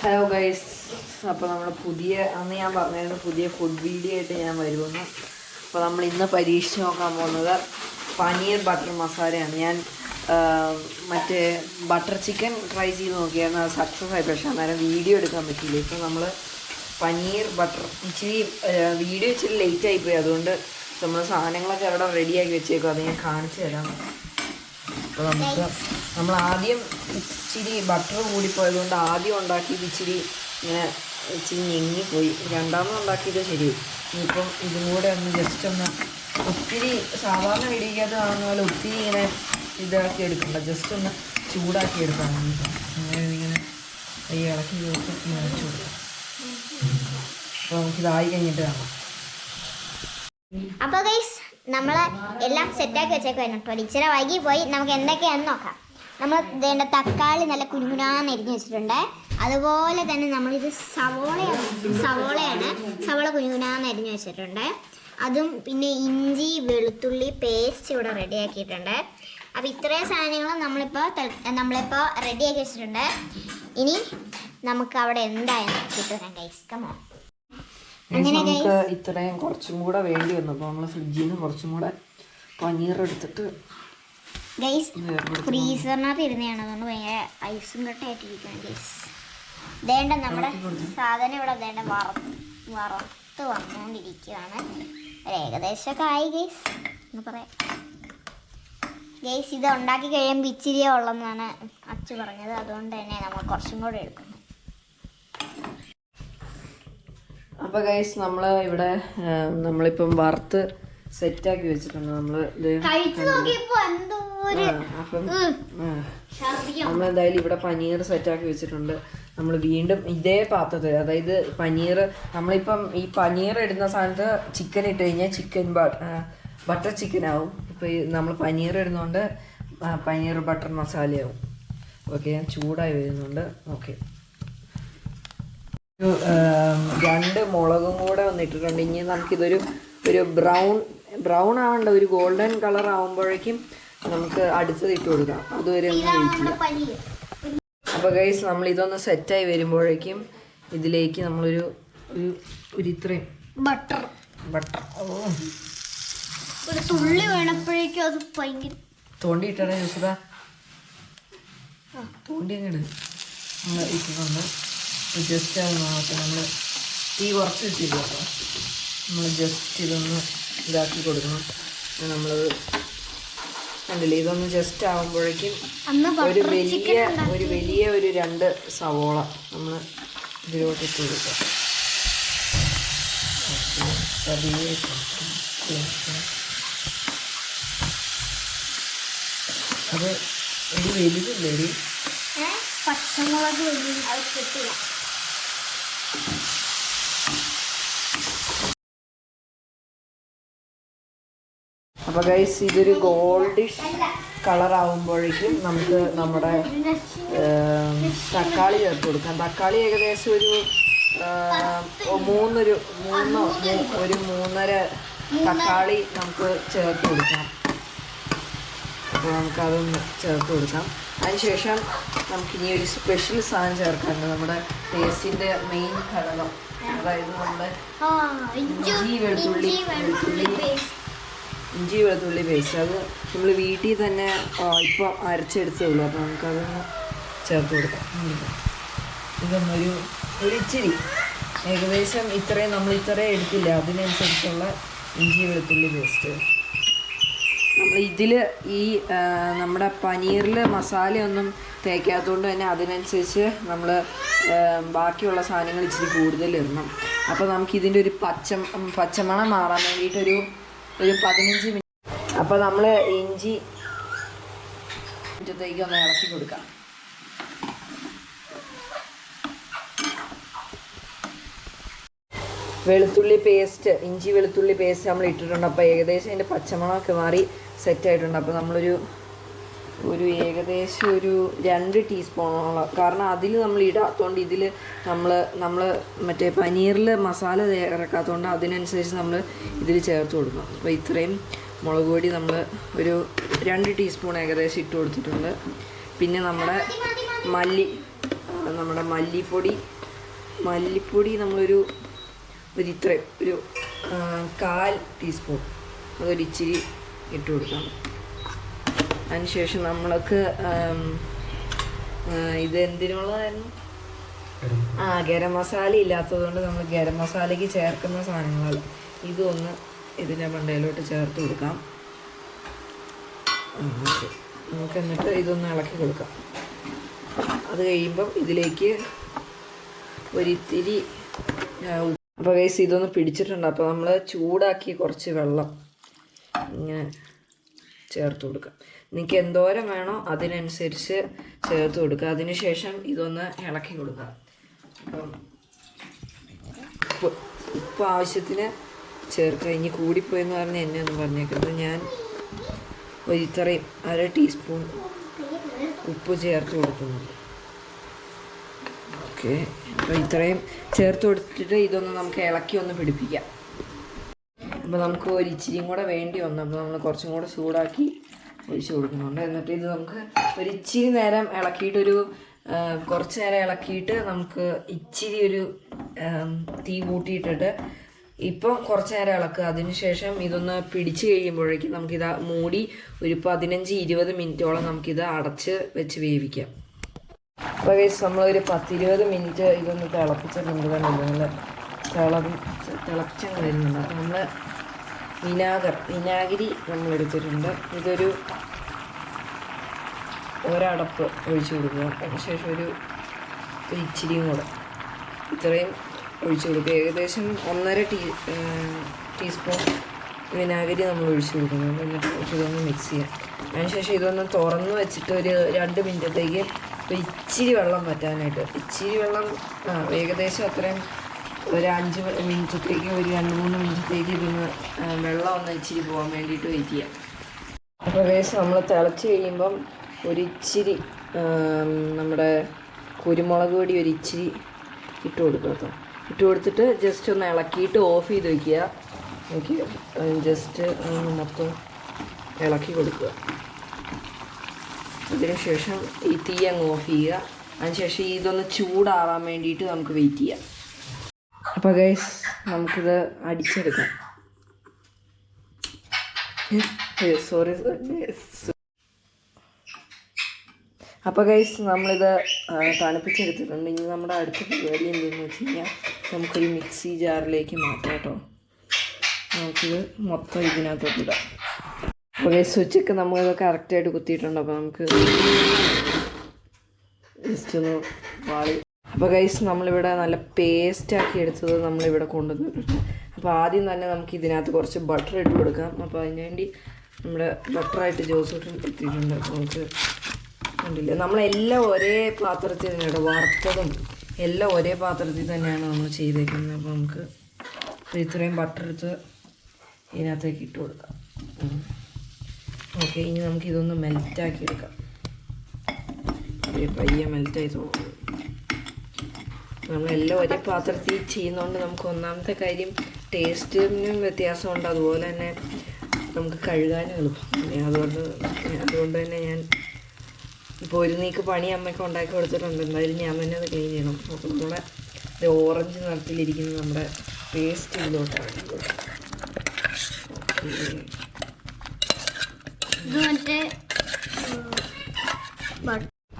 Hello guys അപ്പോൾ നമ്മൾ പുതിയ അന്ന് ഞാൻ പറഞ്ഞിരുന്നു പുതിയ ഫുഡ് വീഡിയോ ആയിട്ട് ഞാൻ വരുമെന്ന്. അപ്പോൾ നമ്മൾ ഇന്ന് പരീക്ഷിച്ച് നോക്കാൻ പോകുന്നത് പനീർ ബട്ടർ മസാലയാണ് ഞാൻ മറ്റേ ബട്ടർ ചിക്കൻ ട്രൈ ചെയ്ത് നോക്കിയായിരുന്നു. അത് സക്സസ് ആയി. പക്ഷേ അന്നേരം വീഡിയോ എടുക്കാൻ പറ്റിയില്ല. ഇപ്പോൾ നമ്മൾ പനീർ ബട്ടർ ഇച്ചിരി വീഡിയോ ഇച്ചിരി ലേറ്റ് ആയിപ്പോയി അതുകൊണ്ട് നമ്മൾ സാധനങ്ങളൊക്കെ അവിടെ റെഡിയാക്കി വെച്ചേക്കും. അത് ഞാൻ കാണിച്ചു തരാം. അപ്പോൾ നമുക്ക് നമ്മൾ ആദ്യം ഇച്ചിരി ബട്ടർ കൂടിപ്പോയതുകൊണ്ട് ആദ്യം ഉണ്ടാക്കിയത് ഇച്ചിരി ഇങ്ങനെ ഇച്ചിരി ഞെങ്ങിപ്പോയി. രണ്ടാമത് ഉണ്ടാക്കിയത് ശരി. ഇപ്പം ഇതും കൂടെ ഒന്ന് ജസ്റ്റ് ഒന്ന് ഒത്തിരി സാധാരണ ഇടിക്കാത്ത കാണുന്ന പോലെ ഒത്തിരി ഇങ്ങനെ ഇതാക്കി എടുക്കണ്ട. ജസ്റ്റ് ഒന്ന് ചൂടാക്കി എടുക്കാൻ അങ്ങനെ ഇങ്ങനെ ഈ ഇളക്കി ഇങ്ങനെ വെച്ച് കൊടുക്കാം അപ്പോൾ നമുക്കിതായി കഴിഞ്ഞിട്ട് കാണാം. അപ്പോൾ ഗൈസ് നമ്മൾ എല്ലാം സെറ്റാക്കി വെച്ചേക്കുവായിരുന്നു. കേട്ടോ ഇച്ചിരി വൈകി പോയി. നമുക്ക് എന്തൊക്കെയാണെന്ന് നോക്കാം. നമ്മൾ വേണ്ട തക്കാളി നല്ല കുരുമുരാന്ന് എരിഞ്ഞ് വെച്ചിട്ടുണ്ട്. അതുപോലെ തന്നെ നമ്മളിത് സവോളയാണ്. സവോളയാണ്. സവോള കുരുമുരാന്ന് എരിഞ്ഞ് വെച്ചിട്ടുണ്ട്. അതും പിന്നെ ഇഞ്ചി വെളുത്തുള്ളി പേസ്റ്റ് ഇവിടെ റെഡിയാക്കിയിട്ടുണ്ട് അപ്പോൾ ഇത്രയും സാധനങ്ങൾ നമ്മളിപ്പോൾ നമ്മളിപ്പോൾ റെഡിയാക്കി വെച്ചിട്ടുണ്ട്. ഇനി നമുക്ക് അവിടെ എന്തായാലും കിട്ടും ഗൈസ് നമുക്ക് ഇത്രയും കുറച്ചും കൂടെ വേണ്ടി വന്നു. അപ്പോൾ നമ്മൾ ഫ്രിഡ്ജിൽ നിന്ന് കുറച്ചും കൂടെ പനീർ എടുത്തിട്ട് ഫ്രീസറിനകത്ത് ഇരുന്നാണ് അതുകൊണ്ട് ഭയങ്കര ഐസും കട്ടായിട്ടിരിക്കണം ഗൈസ് ദേണ്ട നമ്മുടെ സാധനം ഇവിടെ വേണ്ട വറുത്ത് വന്നുകൊണ്ടിരിക്കുകയാണ് ഏകദേശമൊക്കെ ആയി ഗൈസ് എന്ന് പറയാം. ഗൈസ് ഇത് ഉണ്ടാക്കി കഴിയുമ്പോൾ ഇച്ചിരിയേ ഉള്ളെന്നാണ് അച്ചു പറഞ്ഞത്. അതുകൊണ്ട് തന്നെ നമ്മൾ കുറച്ചും കൂടെ എടുക്കുന്നു അപ്പോൾ ഗൈസ് നമ്മൾ ഇവിടെ നമ്മളിപ്പം വറുത്ത് സെറ്റാക്കി വെച്ചിട്ടുണ്ട്. നമ്മൾ ഇത് അപ്പം നമ്മളെന്തായാലും ഇവിടെ പനീർ സെറ്റ് ആക്കി വെച്ചിട്ടുണ്ട്. നമ്മൾ വീണ്ടും ഇതേ പാത്രത്തിൽ അതായത് പനീർ നമ്മളിപ്പം ഈ പനീർ ഇടുന്ന സാധനത്ത് ചിക്കൻ ഇട്ട് കഴിഞ്ഞാൽ ചിക്കൻ ബട്ടർ ചിക്കൻ ആവും. ഇപ്പോൾ നമ്മൾ പനീർ ഇടുന്നതുകൊണ്ട് പനീർ ബട്ടർ മസാലയാവും. ഓക്കെ ചൂടായി വരുന്നുണ്ട് ഓക്കെ രണ്ട് മുളകും കൂടെ വന്നിട്ടുണ്ട് ഇനി നമുക്കിതൊരു ഒരു ബ്രൗൺ ബ്രൗൺ ആവേണ്ട ഒരു ഗോൾഡൻ കളർ ആവുമ്പോഴേക്കും നമുക്ക് അടുത്തത് ഇട്ട് കൊടുക്കാം. അതുവരെ ഒന്ന് ചെയ്യാം. അപ്പോൾ ഗൈസ് നമ്മൾ ഇതൊന്ന് സെറ്റായി വരുമ്പോഴേക്കും ഇതിലേക്ക് നമ്മളൊരു ഒരു ഒരു ഇത്രയും ബട്ടർ. ബട്ടർ. ഓ. ഒരു തുള്ളി വേണപ്പോഴേക്കും അത് ഭയങ്കര തോണ്ടിയിട്ടാണ് ജോസഫ തോണ്ടി അങ്ങോട്ട് നമ്മൾ ഇട്ടിട്ടുണ്ട്. ജസ്റ്റ് അത് നോക്കാം നമ്മൾ തീ കുറച്ച് ഇട്ടില്ല കേട്ടോ നമ്മൾ ജസ്റ്റ് ഇതൊന്ന് ഇതാക്കി കൊടുക്കണം നമ്മളത് കണ്ടില്ലേ ഇതൊന്ന് ജസ്റ്റ് ആകുമ്പോഴേക്കും ഒരു വലിയ ഒരു വലിയ ഒരു രണ്ട് സവോള നമ്മൾ ഇതിലോട്ട് ഇട്ട് കൊടുക്കാം. പതിയെ. അത് ഒരു വലുതില്ലേ? പച്ചമുളക് വലിയ അത് കിട്ടില്ല അപ്പോൾ ഗൈസ് ഇതൊരു ഗോൾഡിഷ് കളർ ആവുമ്പോഴേക്കും നമുക്ക് നമ്മുടെ തക്കാളി ചേർത്ത് കൊടുക്കാം. തക്കാളി ഏകദേശം ഒരു മൂന്നൊരു മൂന്നോ ഒരു മൂന്നര തക്കാളി നമുക്ക് ചേർത്ത് കൊടുക്കാം. അപ്പോൾ നമുക്കതൊന്ന് ചേർത്ത് കൊടുക്കാം. അതിനുശേഷം നമുക്കിനി ഒരു സ്പെഷ്യൽ സാധനം ചേർക്കാനുണ്ട്. നമ്മുടെ ടേസ്റ്റിന്റെ മെയിൻ ഘടകം. അതായത് നമ്മുടെ ഇഞ്ചി വെളുത്തുള്ളി ഇഞ്ചി വെളുത്തുള്ളി. ഇഞ്ചി വെളുത്തുള്ളി പേസ്റ്റ് അത് നമ്മൾ വീട്ടിൽ തന്നെ ഇപ്പം അരച്ചെടുത്തേ ഉള്ളൂ അപ്പോൾ നമുക്കതൊന്ന് ചേർത്ത് കൊടുക്കാം. ഇതൊന്നൊരു ഒരു ഇച്ചിരി ഏകദേശം ഇത്രയും നമ്മൾ ഇത്രയും എടുത്തില്ല. അതിനനുസരിച്ചുള്ള ഇഞ്ചി വെളുത്തുള്ളി പേസ്റ്റ് നമ്മൾ ഇതിൽ ഈ നമ്മുടെ പനീറിൽ മസാലയൊന്നും തേക്കാത്തതുകൊണ്ട് തന്നെ അതിനനുസരിച്ച് നമ്മൾ ബാക്കിയുള്ള സാധനങ്ങൾ ഇച്ചിരി കൂടുതൽ ഇടണം. അപ്പോൾ നമുക്ക് ഇതിന്റെ ഒരു പച്ച പച്ചമണം മാറാൻ വേണ്ടിയിട്ടൊരു ഒരു പതിനഞ്ച് മിനിറ്റ് അപ്പോൾ നമ്മൾ ഇഞ്ചി മുറ്റത്തേക്ക് ഒന്ന് ഇളക്കി കൊടുക്കാം. വെളുത്തുള്ളി പേസ്റ്റ് ഇഞ്ചി വെളുത്തുള്ളി പേസ്റ്റ് നമ്മൾ ഇട്ടിട്ടുണ്ട്. അപ്പോൾ ഏകദേശം അതിന്റെ പച്ചമണമൊക്കെ മാറി സെറ്റ് ആയിട്ടുണ്ട് അപ്പോൾ നമ്മളൊരു ഒരു ഏകദേശം ഒരു രണ്ട് ടീസ്പൂണോളം. കാരണം അതിൽ നമ്മൾ ഇടാത്തതുകൊണ്ട് ഇതിൽ നമ്മൾ നമ്മൾ മറ്റേ പനീറിൽ മസാല ഇറക്കാത്തതുകൊണ്ട് അതിനനുസരിച്ച് നമ്മൾ ഇതിൽ ചേർത്ത് കൊടുക്കണം അപ്പോൾ ഇത്രയും മുളക് പൊടി നമ്മൾ ഒരു രണ്ട് ടീസ്പൂൺ ഏകദേശം ഇട്ട് കൊടുത്തിട്ടുണ്ട്. പിന്നെ നമ്മുടെ മല്ലി നമ്മുടെ മല്ലിപ്പൊടി മല്ലിപ്പൊടി നമ്മളൊരു ഒരു ഇത്രയും ഒരു കാൽ ടീസ്പൂൺ. അതൊരു ഇച്ചിരി ഇട്ട് കൊടുക്കണം. അതിനുശേഷം നമ്മൾക്ക് ഇത് എന്തിനുള്ളതായിരുന്നു? ആ ഗരം മസാല ഇല്ലാത്തതുകൊണ്ട് നമ്മൾ ഗരം മസാലയ്ക്ക് ചേർക്കുന്ന സാധനങ്ങൾ ഇതൊന്ന് ഇതിന്റെ മണ്ടയിലോട്ട് ചേർത്ത് കൊടുക്കാം. നമുക്ക് എന്നിട്ട് ഇതൊന്ന് ഇളക്കി കൊടുക്കാം. അത് കഴിയുമ്പം ഇതിലേക്ക് ഒരിത്തിരി അപ്പോൾ ഗൈസ് ഇതൊന്ന് പിടിച്ചിട്ടുണ്ട്. അപ്പോൾ നമ്മൾ ചൂടാക്കി കുറച്ച് വെള്ളം. ഇങ്ങനെ ചേർത്ത് കൊടുക്കുക. നിങ്ങൾക്ക് എന്തോരം വേണോ അതിനനുസരിച്ച് ചേർത്ത് കൊടുക്കുക. അതിനുശേഷം ഇതൊന്ന് ഇളക്കി കൊടുക്കുക. അപ്പം ഉപ്പ് ഉപ്പ് ആവശ്യത്തിന് ചേർക്കുക. ഇനി കൂടിപ്പോയെന്ന് പറഞ്ഞ് എന്നെ ഒന്ന് പറഞ്ഞേക്കുന്നത് ഞാൻ ഒരു ഇത്രയും അര ടീസ്പൂൺ ഉപ്പ് ചേർത്ത് കൊടുക്കുന്നുണ്ട്. ഓക്കെ. അപ്പോൾ ഇത്രയും ചേർത്ത് കൊടുത്തിട്ട് ഇതൊന്ന് നമുക്ക് ഇളക്കി ഒന്ന് പിടിപ്പിക്കാം. അപ്പോൾ നമുക്ക് ഒരു ഇച്ചിരിയും കൂടെ വേണ്ടി വന്നു. അപ്പോൾ നമ്മൾ കുറച്ചും കൂടെ ചൂടാക്കി ഒഴിച്ചു കൊടുക്കുന്നുണ്ട്. എന്നിട്ട് ഇത് നമുക്ക് ഒരു ഇച്ചിരി നേരം ഇളക്കിയിട്ടൊരു കുറച്ച് നേരം ഇളക്കിയിട്ട് നമുക്ക് ഇച്ചിരി ഒരു തീ കൂട്ടിയിട്ടിട്ട് ഇപ്പം കുറച്ച് നേരം ഇളക്കുക. അതിനുശേഷം ഇതൊന്ന് പിടിച്ച് കഴിയുമ്പോഴേക്കും നമുക്കിത് മൂടി ഒരു പതിനഞ്ച് ഇരുപത് മിനിറ്റോളം നമുക്കിത് അടച്ച് വെച്ച് വേവിക്കാം. അപ്പോൾ വേസ് നമ്മളൊരു പത്തിരുപത് മിനിറ്റ് ഇതൊന്ന് തിളപ്പിച്ചിട്ടുണ്ട് നല്ല തിളപ്പിച്ച് തിളപ്പിച്ചങ്ങ് വരുന്നുണ്ട്. അപ്പോൾ നമ്മൾ വിനാഗർ വിനാഗിരി നമ്മൾ എടുത്തിട്ടുണ്ട്. ഇതൊരു ഒരടപ്പ് ഒഴിച്ചു കൊടുക്കുക. അതിനുശേഷം ഒരു ഇച്ചിരിയും കൂടെ. ഇത്രയും ഒഴിച്ചു കൊടുക്കുക. ഏകദേശം ഒന്നര ടീ ടീസ്പൂൺ വിനാഗിരി നമ്മൾ ഒഴിച്ചു കൊടുക്കുന്നു. എന്നിട്ട് ഇതൊന്ന് മിക്സ് ചെയ്യാം അതിനുശേഷം ഇതൊന്ന് തുറന്ന് വെച്ചിട്ട് ഒരു രണ്ട് മിനിറ്റത്തേക്ക് ഇച്ചിരി വെള്ളം പറ്റാനായിട്ട് ഇച്ചിരി വെള്ളം ഏകദേശം അത്രയും ഒരു അഞ്ച് മിനിറ്റത്തേക്ക് ഒരു രണ്ട് മൂന്ന് മിനിറ്റത്തേക്ക് ഇതൊന്ന് വെള്ളം ഒന്ന് ഇച്ചിരി പോകാൻ വേണ്ടിയിട്ട് വെയിറ്റ് ചെയ്യാം. അപ്പോൾ ഏകദേശം നമ്മൾ തിളച്ച് കഴിയുമ്പം ഒരു ഇച്ചിരി നമ്മുടെ കുരുമുളക് പൊടി ഒരു ഇച്ചിരി ഇട്ട് കൊടുക്കുക കേട്ടോ. ഇട്ട് കൊടുത്തിട്ട് ജസ്റ്റ് ഒന്ന് ഇളക്കിയിട്ട് ഓഫ് ചെയ്ത് വയ്ക്കുക എനിക്ക് ജസ്റ്റ് മൊത്തം ഇളക്കി കൊടുക്കുക. അതിനുശേഷം ഈ തീ അങ്ങ് ഓഫ് ചെയ്യുക. അതിനുശേഷം ഇതൊന്ന് ചൂടാവാൻ വേണ്ടിയിട്ട് നമുക്ക് വെയിറ്റ് ചെയ്യാം. അപ്പോൾ ഗൈസ് നമുക്കിത് അടിച്ചെടുക്കാം. സോറി അപ്പോൾ ഗൈസ് നമ്മളിത് തണുപ്പിച്ചെടുത്തിട്ടുണ്ട്. ഇനി നമ്മുടെ അടുത്ത പരിപാടി എന്തെന്ന് വെച്ച് കഴിഞ്ഞാൽ നമുക്കൊരു മിക്സി ജാറിലേക്ക് മാറ്റാം കേട്ടോ. നമുക്കിത് മൊത്തം ഇതിനകത്തോട്ട് ഇടാം. അപ്പോൾ ഗൈസ് സ്വിച്ചൊക്കെ നമ്മളിത് കറക്റ്റായിട്ട് കുത്തിയിട്ടുണ്ട്. അപ്പോൾ നമുക്ക് ജസ്റ്റ് ഒന്ന് വാളി അപ്പോൾ ഗൈസ് നമ്മളിവിടെ നല്ല പേസ്റ്റാക്കി എടുത്തത് നമ്മളിവിടെ കൊണ്ടുവന്നിട്ടുണ്ട്. അപ്പോൾ ആദ്യം തന്നെ നമുക്ക് ഇതിനകത്ത് കുറച്ച് ബട്ടർ ഇട്ട് കൊടുക്കാം. അപ്പോൾ അതിന് വേണ്ടി നമ്മുടെ ബട്ടറായിട്ട് ജ്യൂസ് ഇട്ട് എത്തിയിട്ടുണ്ട് അപ്പോൾ നമുക്ക് കണ്ടില്ല? നമ്മളെല്ലാം ഒരേ പാത്രത്തിൽ തന്നെയാണ് വറുത്തതും എല്ലാം ഒരേ പാത്രത്തിൽ തന്നെയാണ് നമ്മൾ ചെയ്തേക്കുന്നത്. അപ്പോൾ നമുക്ക് ഇത്രയും ബട്ടർ എടുത്ത് ഇതിനകത്തേക്ക് ഇട്ട് കൊടുക്കാം. ഓക്കെ ഇനി നമുക്ക് ഇതൊന്ന് മെൽറ്റാക്കി എടുക്കാം. പയ്യെ മെൽറ്റായി തോന്നും നമ്മളെല്ലാം ഒരേ പാത്രത്തിൽ ചെയ്യുന്നതുകൊണ്ട് നമുക്ക് ഒന്നാമത്തെ കാര്യം ടേസ്റ്റിനും വ്യത്യാസമുണ്ട്. അതുപോലെ തന്നെ നമുക്ക് കഴുകാനും എളുപ്പം. അതുകൊണ്ട് അതുകൊണ്ട് തന്നെ ഞാൻ ഇപ്പോൾ ഒരു നീക്ക് പണി അമ്മയ്ക്ക് ഉണ്ടാക്കി കൊടുത്തിട്ടുണ്ട്. എന്തായാലും ഞാൻ തന്നെ അത് ക്ലീൻ ചെയ്യണം. അപ്പോൾ നമ്മുടെ ഇത് ഓറഞ്ച് നിറത്തിലിരിക്കുന്ന നമ്മുടെ പേസ്റ്റ് ഇതിലോട്ടാണ്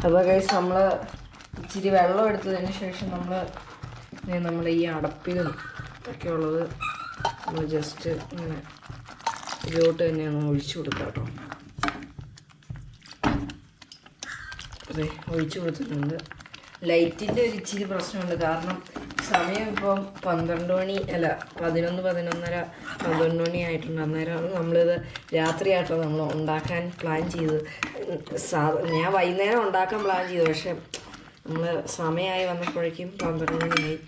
അപ്പോൾ കഴിച്ച് നമ്മൾ ഇച്ചിരി വെള്ളം എടുത്തതിന് ശേഷം നമ്മൾ നമ്മൾ ഈ അടപ്പിലും ഒക്കെ ഉള്ളത് നമ്മൾ ജസ്റ്റ് ഇങ്ങനെ ഇതിലോട്ട് തന്നെ ഒന്ന് ഒഴിച്ചു കൊടുക്കാം കേട്ടോ. അതെ ഒഴിച്ചു കൊടുത്തിട്ടുണ്ട്. ലൈറ്റിന്റെ ഒരു ഇച്ചിരി പ്രശ്നമുണ്ട്. കാരണം സമയം ഇപ്പം പന്ത്രണ്ട് മണി അല്ല പതിനൊന്ന് പതിനൊന്നര പന്ത്രണ്ട് മണി ആയിട്ടുണ്ട്. അന്നേരമാണ് നമ്മളിത് രാത്രിയായിട്ടോ നമ്മൾ ഉണ്ടാക്കാൻ പ്ലാൻ ചെയ്തത് സാ ഞാൻ വൈകുന്നേരം ഉണ്ടാക്കാൻ പ്ലാൻ ചെയ്തു. പക്ഷെ നമ്മൾ സമയമായി വന്നപ്പോഴേക്കും പന്ത്രണ്ട് മണിയായി.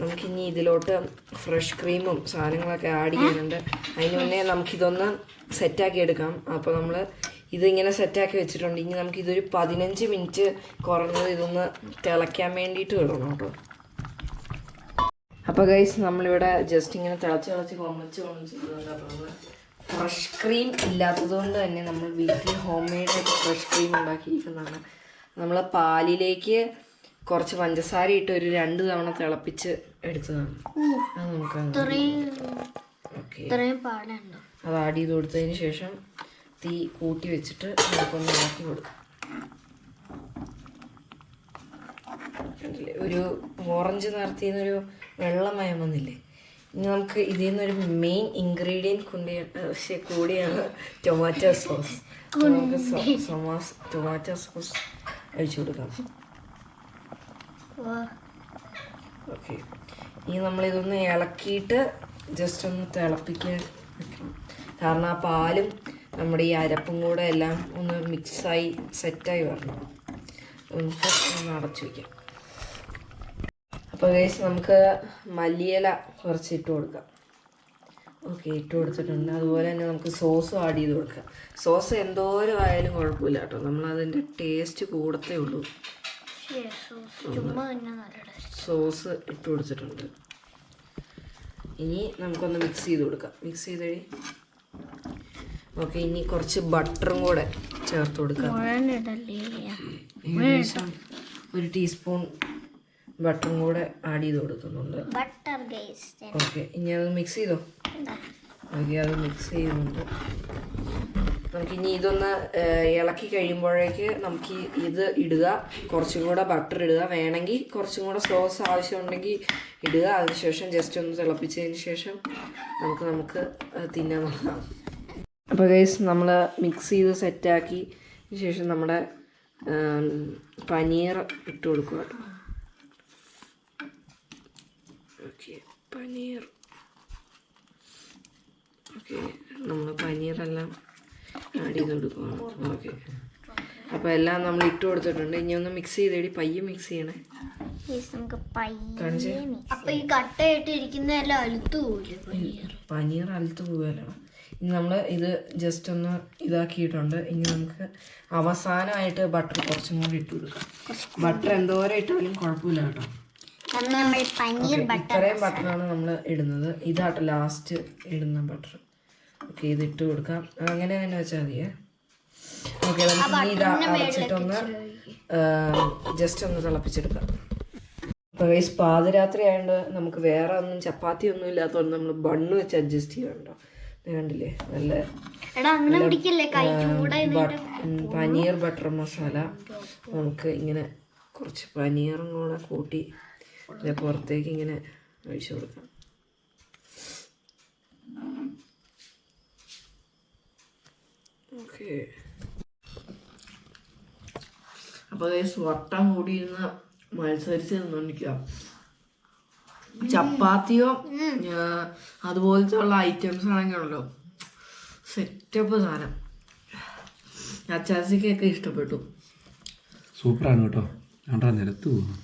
നമുക്കിനി ഇതിലോട്ട് ഫ്രഷ് ക്രീമും സാധനങ്ങളൊക്കെ ആഡ് ചെയ്യുന്നുണ്ട്. അതിന് മുന്നേ നമുക്കിതൊന്ന് സെറ്റാക്കി എടുക്കാം. അപ്പോൾ നമ്മൾ ഇതിങ്ങനെ സെറ്റാക്കി വെച്ചിട്ടുണ്ട്. ഇനി നമുക്ക് ഇതൊരു പതിനഞ്ച് മിനിറ്റ് കുറഞ്ഞത് ഇതൊന്ന് തിളയ്ക്കാൻ വേണ്ടിയിട്ട് വിടണം കേട്ടോ. അപ്പോൾ ഗൈസ് നമ്മളിവിടെ ജസ്റ്റ് ഇങ്ങനെ തിളച്ച് തിളച്ച് കൊമച്ച് കൊമച്ച് അപ്പോൾ ഫ്രഷ് ക്രീം ഇല്ലാത്തത് കൊണ്ട് തന്നെ നമ്മൾ വീട്ടിൽ ഹോം മെയ്ഡായിട്ട് ഫ്രഷ് ക്രീം ഉണ്ടാക്കിയിരിക്കുന്നതാണ്. നമ്മൾ പാലിലേക്ക് കുറച്ച് പഞ്ചസാര ഇട്ട് ഒരു രണ്ട് തവണ തിളപ്പിച്ച് എടുത്തതാണ്. അത് നമുക്ക് അത് ആഡ് ചെയ്ത് കൊടുത്തതിന് ശേഷം തീ കൂട്ടി വെച്ചിട്ട് നമുക്കൊന്ന് ഇളക്കി കൊടുക്കാം? ഒരു ഓറഞ്ച് നിറത്തിൽ നിന്നൊരു വെള്ളമയം വന്നില്ലേ? ഇനി നമുക്ക് ഇതിൽ നിന്നൊരു മെയിൻ ഇൻഗ്രീഡിയന്റ് കൊണ്ട് കൂടിയാണ് ടൊമാറ്റോ സോസ് നമുക്ക് സോസ് സോമാസ് ടൊമാറ്റോ സോസ് ഒഴിച്ചു കൊടുക്കാം. ഓക്കെ ഇനി നമ്മളിതൊന്ന് ഇളക്കിയിട്ട് ജസ്റ്റ് ഒന്ന് തിളപ്പിക്കാൻ വെക്കണം. കാരണം ആ പാലും നമ്മുടെ ഈ അരപ്പും കൂടെ എല്ലാം ഒന്ന് മിക്സായി സെറ്റായി വരണം. നമുക്ക് ഒന്ന് അടച്ചു വയ്ക്കാം അപ്പോൾ വേസ് നമുക്ക് മല്ലിയില കുറച്ചിട്ട് കൊടുക്കാം. ഓക്കെ ഇട്ട് കൊടുത്തിട്ടുണ്ട്. അതുപോലെ തന്നെ നമുക്ക് സോസും ആഡ് ചെയ്ത് കൊടുക്കാം. സോസ് എന്തോരം ആയാലും കുഴപ്പമില്ല കേട്ടോ. നമ്മളതിന്റെ ടേസ്റ്റ് കൂടത്തേ ഉള്ളൂ. സോസ് ഇട്ട് കൊടുത്തിട്ടുണ്ട്. ഇനി നമുക്കൊന്ന് മിക്സ് ചെയ്ത് കൊടുക്കാം. മിക്സ് ചെയ്ത് കഴി ഓക്കെ ഇനി കുറച്ച് ബട്ടറും കൂടെ ചേർത്ത് കൊടുക്കാം. ഏകദേശം ഒരു ടീസ്പൂൺ ബട്ടറും കൂടെ ആഡ് ചെയ്ത് കൊടുക്കുന്നുണ്ട്. ഓക്കെ ഇനി അത് മിക്സ് ചെയ്തോ? അത് മിക്സ് ചെയ്യുന്നുണ്ട്. നമുക്ക് ഇനി ഇതൊന്ന് ഇളക്കി കഴിയുമ്പോഴേക്ക് നമുക്ക് ഇത് ഇടുക. കുറച്ചും കൂടെ ബട്ടർ ഇടുക. വേണമെങ്കിൽ കുറച്ചും കൂടെ സോസ് ആവശ്യമുണ്ടെങ്കിൽ ഇടുക. അതിനുശേഷം ജസ്റ്റ് ഒന്ന് തിളപ്പിച്ചതിന് ശേഷം നമുക്ക് നമുക്ക് തിന്നാൻ നോക്കാം അപ്പോൾ ഗൈസ് നമ്മൾ മിക്സ് ചെയ്ത് സെറ്റാക്കി ശേഷം നമ്മുടെ പനീർ ഇട്ട് കൊടുക്കുക ഓക്കെ പനീർ. നമ്മൾ പനീറെല്ലാം ആഡ് ചെയ്ത് കൊടുക്കുകയാണ് ഓക്കെ. അപ്പോൾ എല്ലാം നമ്മൾ ഇട്ട് കൊടുത്തിട്ടുണ്ട്. ഇനി ഒന്ന് മിക്സ് ചെയ്തേടി. പയ്യെ മിക്സ് ചെയ്യണേ. നമുക്ക് കാണിച്ചേ പയ്യെ അപ്പൊ ഈ അലുത്തു പോലെ പനീർ അലത്ത് പോവുകയല്ലോ ഇനി നമ്മൾ ഇത് ജസ്റ്റ് ഒന്ന് ഇതാക്കിയിട്ടുണ്ട്. ഇനി നമുക്ക് അവസാനമായിട്ട് ബട്ടർ കുറച്ചും കൂടി ഇട്ട് കൊടുക്കാം. ബട്ടർ എന്തോരം ഇട്ടാലും കുഴപ്പമില്ല കേട്ടോ. പനീർ ഇത്രയും ബട്ടറാണ് നമ്മൾ ഇടുന്നത്. ഇതാട്ടോ ലാസ്റ്റ് ഇടുന്ന ബട്ടർ ഓക്കെ ഇത് ഇട്ട് കൊടുക്കാം അങ്ങനെ തന്നെ വെച്ചാൽ മതിയേ. ഓക്കെ നമുക്ക് ഇനി ഇത് അടച്ചിട്ടൊന്ന് ജസ്റ്റ് ഒന്ന് തിളപ്പിച്ചെടുക്കാം. അപ്പോൾ ഈ പാതിരാത്രി ആയതുകൊണ്ട് നമുക്ക് വേറെ ഒന്നും ചപ്പാത്തി ഒന്നും ഇല്ലാത്തതുകൊണ്ട് നമ്മൾ ബണ്ണ് വെച്ച് അഡ്ജസ്റ്റ് ചെയ്യണ്ടോ കണ്ടില്ലേ? നല്ല പനീർ ബട്ടർ മസാല. നമുക്ക് ഇങ്ങനെ കുറച്ച് പനീറും കൂടെ കൂട്ടി പുറത്തേക്ക് ഇങ്ങനെ ഒഴിച്ചു കൊടുക്കാം. ഓക്കെ. അപ്പോൾ വട്ടം കൂടിയിരുന്ന് മത്സരിച്ച് നിന്നോണ്ടിരിക്കുക ചപ്പാത്തിയോ അതുപോലത്തെ ഉള്ള ഐറ്റംസ് ആണെങ്കിൽ ആണെങ്കിലുണ്ടല്ലോ സെറ്റപ്പ് സാധനം. അച്ചാസിക്കൊക്കെ ഇഷ്ടപ്പെട്ടു. സൂപ്പറാണ് കേട്ടോ. ആണ്ടാ നിലത്ത് പോകുന്നു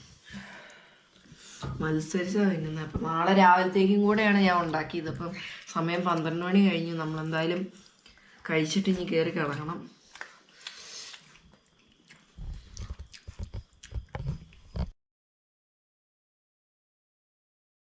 മത്സരിച്ചാണ് തിന്നുന്നത് അപ്പം നാളെ രാവിലത്തേക്കും കൂടെയാണ് ഞാൻ ഉണ്ടാക്കിയത്. അപ്പം സമയം പന്ത്രണ്ട് മണി കഴിഞ്ഞു. നമ്മളെന്തായാലും കഴിച്ചിട്ട് ഇനി കയറി കിടക്കണം